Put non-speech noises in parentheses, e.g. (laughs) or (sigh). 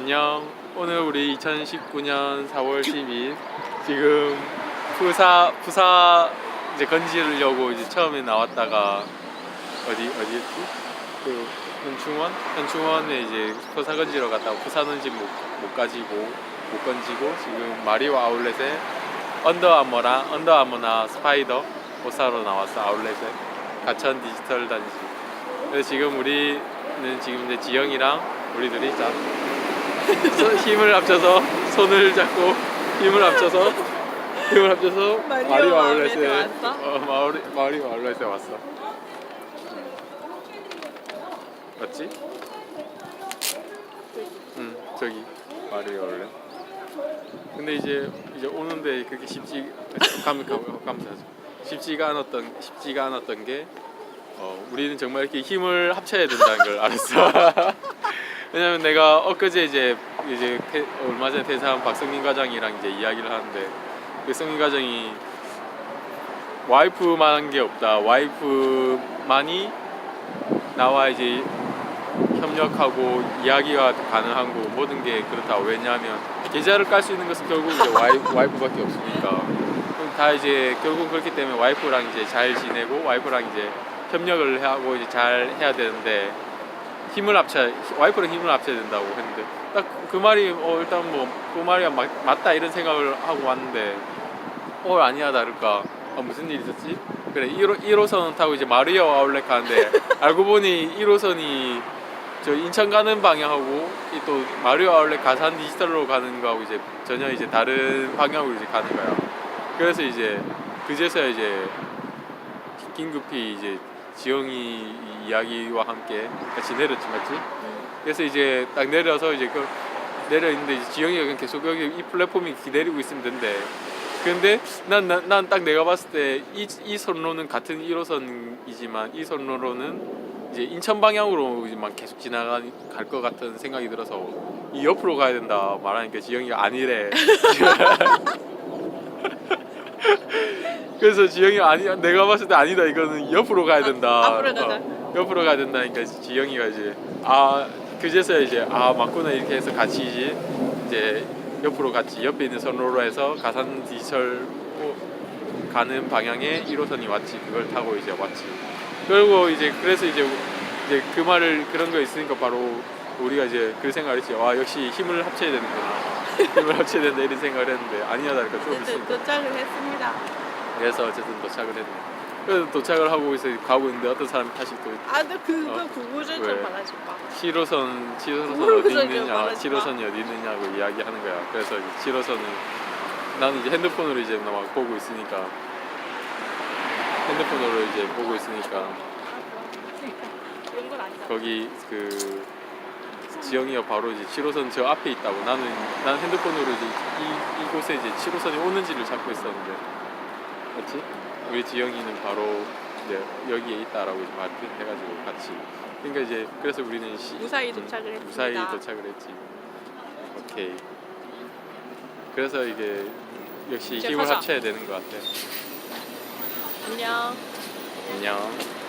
안녕. 오늘 우리 2019년 4월 10일 지금 부사 부사 이제 건지려고 이제 처음에 나왔다가 어디 어디였지? 그 현충원 현충원에 이제 부사 건지러 갔다가 부사는 지금 못, 못 가지고 못 건지고 지금 마리오 아울렛에 언더아머랑 언더아머나 스파이더 옷 사러 나왔어 아울렛에 가천 디지털 단지. 그래서 지금 우리는 지금 이제 지영이랑 우리 둘이 자 서- 힘을 합쳐서 손을 잡고 힘을 합쳐서 힘을 합쳐서 마리오 아울렛에 왔어? 어, 마리, 마리오 아울렛에 왔어. 맞지? 응 저기 마리오 아울렛. 근데 이제 이제 오는데 그렇게 쉽지 감, 감, 감사하죠. 쉽지가 않았던 쉽지가 않았던 게 어, 우리는 정말 이렇게 힘을 합쳐야 된다는 걸 알았어. (laughs) 왜냐면 내가 엊그제 이제 이제 태- 얼마 전에 퇴사한 박성민 과장이랑 이제 이야기를 하는데 그 성민 과장이 와이프만한 게 없다. 와이프만이 나와 이제 협력하고 이야기가 가능하고 모든 게 그렇다. 왜냐하면 계좌를 깔 수 있는 것은 결국 이제 와이, 와이프밖에 없으니까. 다 이제 결국 그렇기 때문에 와이프랑 이제 잘 지내고 와이프랑 이제 협력을 하고 이제 잘 해야 되는데 힘을 합쳐 와이프랑 힘을 합쳐야 된다고 했는데 딱 그 말이 어 일단 뭐 그 말이 맞, 맞다 이런 생각을 하고 왔는데 어 아니야 다를까 아, 무슨 일 있었지? 그래 1호, 1호선 타고 이제 마리오 아울렛 가는데 (laughs) 알고 보니 1호선이 저 인천 가는 방향하고 이또 마리오 아울렛 가산 디지털로 가는 거하고 이제 전혀 이제 다른 방향으로 이제 가는 거야. 그래서 이제 그제서야 이제 긴급히 이제 지영이 이야기와 함께 같이 내렸지 맞지? 그래서 이제 딱 내려서 이제 그 내려 있는데 이제 지영이가 그냥 계속 여기 이 플랫폼이 기다리고 있으면 된대. 근데 난난딱 내가 봤을 때이이 선로는 같은 1호선이지만 이 선로로는 이제 인천 방향으로만 계속 지나갈 것 같은 생각이 들어서 이 옆으로 가야 된다 말하니까 지영이가 아니래. (laughs) (laughs) 그래서 지영이 아니 내가 봤을 때 아니다. 이거는 옆으로 가야 된다. 아, 앞으로 가자. 어, 옆으로 가야 된다니까 지영이가 이제 아 그제서야 이제 아 맞구나. 이렇게 해서 같이 이제 이제 옆으로 같이 옆에 있는 선로로 해서 가산 디지털 가는 방향에 1호선이 왔지. 그걸 타고 이제 왔지. 그리고 이제 그래서 이제 이제 그 말을 그런 거 있으니까 바로 우리가 이제 그 생각을 했지. 와 역시 힘을 합쳐야 되는구나 힘을 합쳐야 된다 이런 생각을 했는데 좀 어쨌든 있으니까 도착을 했습니다. 그래서 어쨌든 도착을 했네 그래서 도착을 하고 있어 가고 있는데 어떤 사람이 다시 또 아, 근데 그거 어. 구구절 왜? 좀 말하지 마. 7호선 7호선 뭐라고 어디 있느냐 말하지 마. 7호선이 어디 있느냐고 이야기하는 거야 그래서 이제 7호선은 나는 이제 핸드폰으로 이제 막 보고 있으니까 핸드폰으로 이제 보고 있으니까 (laughs) 이런 건 아니다. 거기 그 지영이가 바로 이제 7호선 저 앞에 있다고 나는 난 핸드폰으로 이제 이 이곳에 이제 7호선이 오는지를 찾고 있었는데 맞지? 우리 지영이는 바로 이제 여기에 있다라고 이제 말해가지고 같이 그러니까 이제 그래서 우리는 시, 무사히 도착을 했습니다. 무사히 도착을 했지. 오케이. 그래서 이게 역시 힘을. 합쳐야 되는 것 같아. 안녕. 안녕.